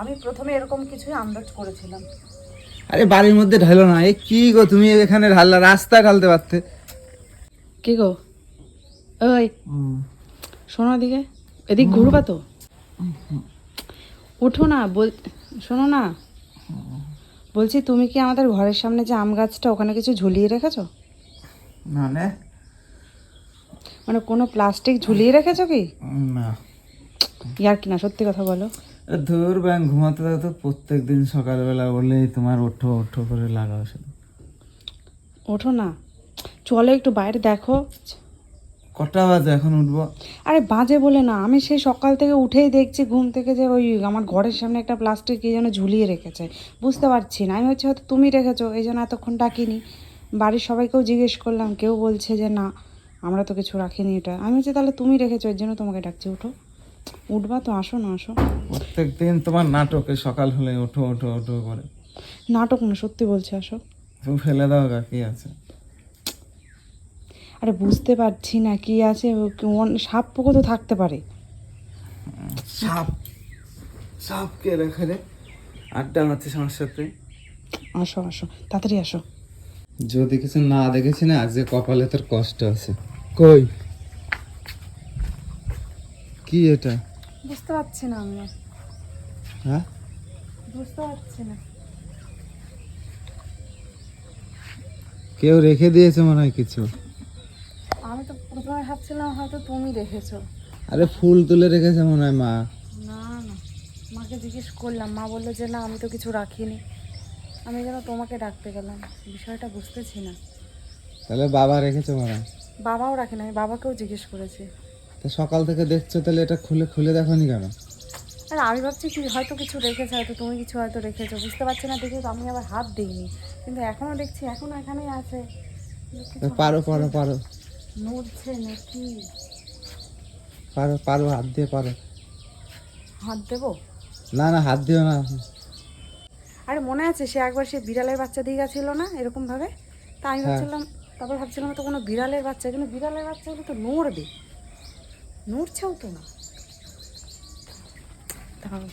আমি প্রথমে এরকম কিছুই আন্দাজ করেছিলাম। আরে বাড়ির মধ্যে ঢালো না এ কি গো তুমি এখানে ঢাললা রাস্তায় ঢালতে পারতে। কি গো? ওই শোনো এদিকে এদিক ঘুরবা তো। উঠো না বল শোনো না। বলছি তুমি কি আমাদের ঘরের সামনে যে আম গাছটা ওখানে কিছু ঝুলিয়ে রেখেছো? মানে? মানে কোনো প্লাস্টিক ঝুলিয়ে রেখেছো কি? না। ইয়ার কি না সত্যি কথা বলো। ধর ব্যাং ঘুমাতে থাকতো প্রত্যেক দিন সকালবেলা বললেই তোমার ওঠো ওঠো করে লাগাও শুধু ওঠো না। চলো একটু বাইরে দেখো। কটা বাজে এখন উঠবো? আরে বাজে বলে না আমি সেই সকাল থেকে উঠেই দেখছি ঘুম থেকে যে ওই আমার ঘরের সামনে একটা প্লাস্টিক কি যেন ঝুলিয়ে রেখেছে। বুঝতে পারছি না আমি হচ্ছে হয়তো তুমি রেখেছো এই জন্য এতক্ষণ ডাকিনি। বাড়ির সবাইকেও জিজ্ঞেস করলাম কেউ বলছে যে না আমরা তো কিছু রাখিনি এটা। আমি হচ্ছে তাহলে তুমি রেখেছো এর জন্য তোমাকে ডাকছি উঠো। উঠবা তো আসো না আসো। প্রত্যেক দিন তোমার নাটকে সকাল হলে ওঠো ওঠো ওঠো করে। নাটক না সত্যি বলছে আসো। তুমি ফেলে দাও কি আছে? আরে বুঝতে পারছি না কি আছে সাপ পোকো তো থাকতে পারে। সাপ সাপ কে রেখে রে আড্ডা মারছে আমার সাথে। আসো আসো তাড়াতাড়ি আসো। যদি কিছু না দেখেছি না আজকে কপালে তোর কষ্ট আছে। কই? কি এটা? বুঝতে পারছি না আমি হ্যাঁ? বুঝতে পারছি না। কেউ রেখে দিয়েছে মনে হয় কিছু। আমি তো প্রথমে ভাবছিলাম হয়তো তুমি দেখেছ আরে ফুল তুলে রেখেছে মনে হয় মা। না না। মাকে জিজ্ঞেস করলাম মা বলল যে না আমি তো কিছু রাখিনি। আমি যেন তোমাকে ডাকতে গেলাম। বিষয়টা বুঝতেছি না। তাহলে বাবা রেখেছে মনে হয়। বাবাও রাখে না আমি বাবাকেও জিজ্ঞেস করেছি। তো সকাল থেকে দেখছ তাহলে এটা খুলে খুলে দেখোনি কেন? আর আমি ভাবছি কি হয়তো কিছু রেখেছে হয়তো তুমি কিছু হয়তো রেখেছো বুঝতে পারছি না দেখে আমি আবার হাত দিইনি। কিন্তু এখনও দেখছি এখনও এখানেই আছে। পারো পারো পারো। নড়ছে নাকি? পারো পারো হাত দিয়ে পারো। হাত দেবো? না না হাত দিও না। আরে মনে আছে সে একবার সে বিড়ালের বাচ্চা দিয়ে গেছিল না এরকম ভাবে তা আমি হ্যাঁ। ভাবছিলাম তারপর ভাবছিলাম তো কোনো বিড়ালের বাচ্চা কিন্তু বিড়ালের বাচ্চা হলে তো নড়বে। নড়ছেও তো না দাঁড়াও।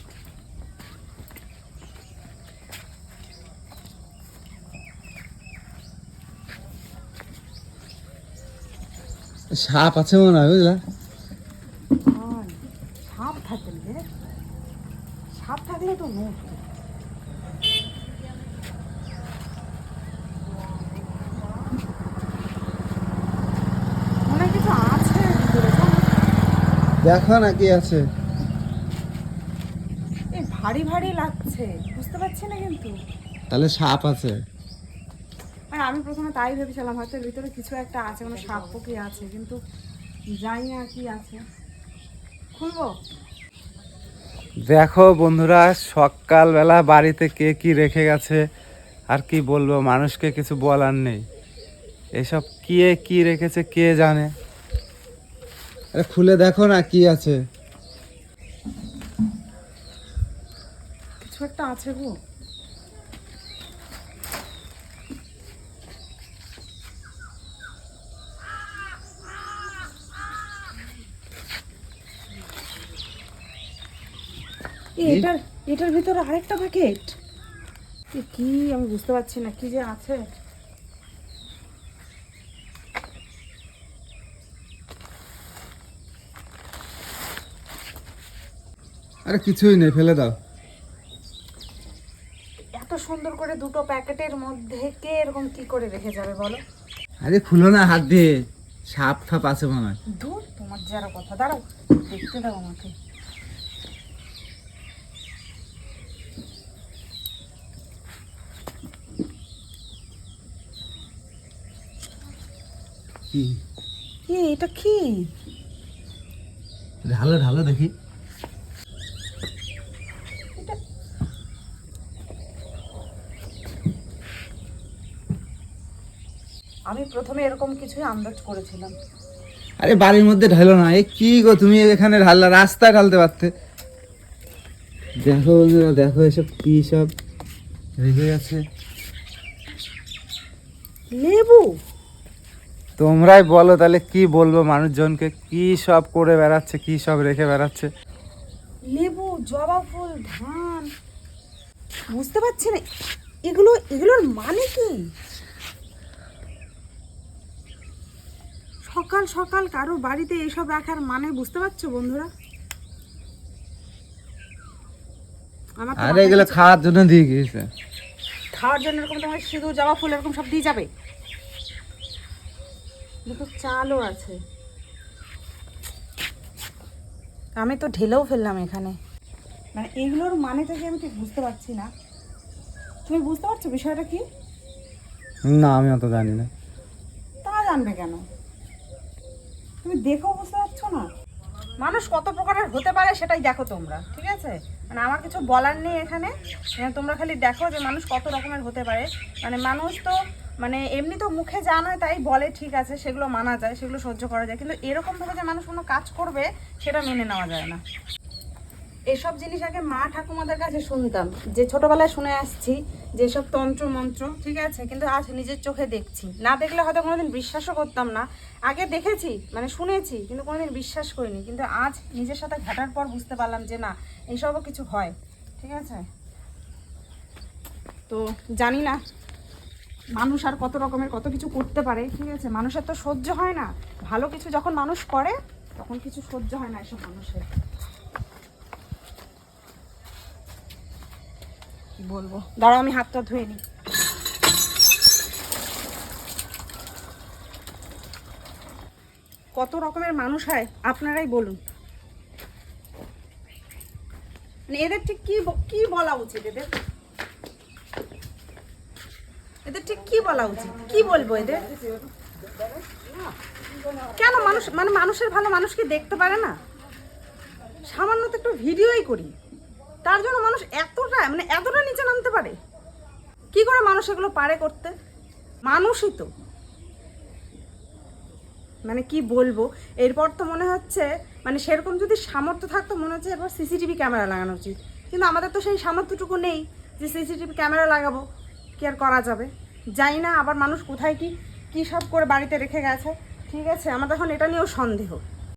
সাপ আছে মনে হয় বুঝলা সাপ রে। সাপ থাকলে তো নড়তো মনে হয় কিছু আছে ভিতরে, জানো? দেখো না কি আছে। ভারী ভারী লাগছে বুঝতে পারছি না কিন্তু। তাহলে সাপ আছে। আর আমি প্রথমে তাই ভেবেছিলাম হয়তো এর ভিতরে কিছু একটা আছে কোনো সাপ পোকি আছে কিন্তু জানি না কি আছে। খুলবো? দেখো বন্ধুরা সকালবেলা বাড়িতে কে কি রেখে গেছে আর কি বলব মানুষকে কিছু বলার নেই। এসব কে কি রেখেছে কে জানে? আরে খুলে দেখো না কি আছে। কিছু একটা আছে গো। এটার এটার ভিতরে আরেকটা প্যাকেট কি? আমি বুঝতে পারছি না কি যে আছে? আরে কিছুই নেই ফেলে দাও। এত সুন্দর করে দুটো প্যাকেটের মধ্যে কে এরকম কি করে রেখে যাবে বলো? আরে খুলো না হাত দিয়ে। সাপ ফাপ আছে মনে হয়। দূর তোমার যারা কথা। দাঁড়াও দেখতে দাও আমাকে। কি এটা কি? ঢালো ঢালো দেখি। আমি প্রথমে এরকম কিছুই আন্দাজ করেছিলাম। আরে বাড়ির মধ্যে ঢালো না। এ কি গো তুমি এখানে ঢাললা রাস্তায় ঢালতে পারতে। দেখো বন্ধুরা দেখো এসব কি সব রেখে গেছে। লেবু? তোমরাই বলো তাহলে কি বলব মানুষজনকে কি সব করে বেড়াচ্ছে কি সব রেখে বেড়াচ্ছে। লেবু জবা ফুল ধান। বুঝতে পারছি না এগুলো এগুলোর মানে কি? সকাল সকাল কারও বাড়িতে এইসব রাখার মানে বুঝতে পারছ বন্ধুরা? আর এগুলো খাওয়ার জন্য দিয়ে গিয়েছে। খাওয়ার জন্য এরকম তোমার সিঁদুর জবা ফুল এরকম সব দিয়ে যাবে? দেখো চালও আছে। আমি তো ঢেলেও ফেললাম এখানে। মানে এগুলোর মানে থেকে আমি ঠিক বুঝতে পারছি না? তুমি বুঝতে পারছ বিষয়টা কি? না আমি অত জানি না। তা জানবে কেন? তুমি দেখো, বুঝতে পারছ না? মানুষ কত প্রকারের হতে পারে সেটাই দেখো তোমরা, ঠিক আছে? মানে আমার কিছু বলার নেই এখানে। এখানে তোমরা খালি দেখো যে মানুষ কত রকমের হতে পারে। মানে মানুষ তো মানে এমনি তো মুখে যা নয় তাই বলে ঠিক আছে, সেগুলো মানা যায়, সেগুলো সহ্য করা যায়। কিন্তু এরকম ভাবে যে মানুষ কোনো কাজ করবে, সেটা মেনে নেওয়া যায় না। এসব জিনিস আগে মা ঠাকুমাদের কাছে শুনতাম। যে ছোটবেলায় শুনে আসছি যে সব তন্ত্র মন্ত্র, ঠিক আছে? কিন্তু আজ নিজের চোখে দেখছি। না দেখলে হয়তো কোনোদিন বিশ্বাসও করতাম না। আগে দেখেছি মানে শুনেছি, কিন্তু কোনোদিন বিশ্বাস করিনি। কিন্তু আজ নিজের সাথে ঘাটার পর বুঝতে পারলাম যে না, এইসবও কিছু হয়। ঠিক আছে? তো জানি না, মানুষ আর কত রকমের কত কিছু করতে পারে, ঠিক আছে? মানুষের তো সহ্য হয় না। ভালো কিছু যখন মানুষ করে, তখন কিছু সহ্য হয় না এসব মানুষের। কি বলব? দাঁড়াও, আমি হাতটা ধুয়ে নিই। কত রকমের মানুষ হয়, আপনারাই বলুন। মানে এদের ঠিক কি কি বলা উচিত এদের? এদের ঠিক কি বলা উচিত? কি বলব এদের? কেন মানুষ মানে মানুষের ভালো মানুষ কি দেখতে পারে না? সামান্য তো একটু ভিডিওই করি। তার জন্য মানুষ এতটা মানে এতটা নিচে নামতে পারে। কি করে মানুষ এগুলো পারে করতে? মানুষই তো। মানে কি বলব? এরপর তো মনে হচ্ছে মানে সেরকম যদি সামর্থ্য থাকতো, মনে হচ্ছে এরপর সিসিটিভি ক্যামেরা লাগানো উচিত। কিন্তু আমাদের তো সেই সামর্থ্যটুকু নেই যে সিসিটিভি ক্যামেরা লাগাবো, কি আর করা যাবে? জানি না আবার মানুষ কোথায় কি, কী সব করে বাড়িতে রেখে গেছে। ঠিক আছে, আমার এখন এটা নিয়েও সন্দেহ।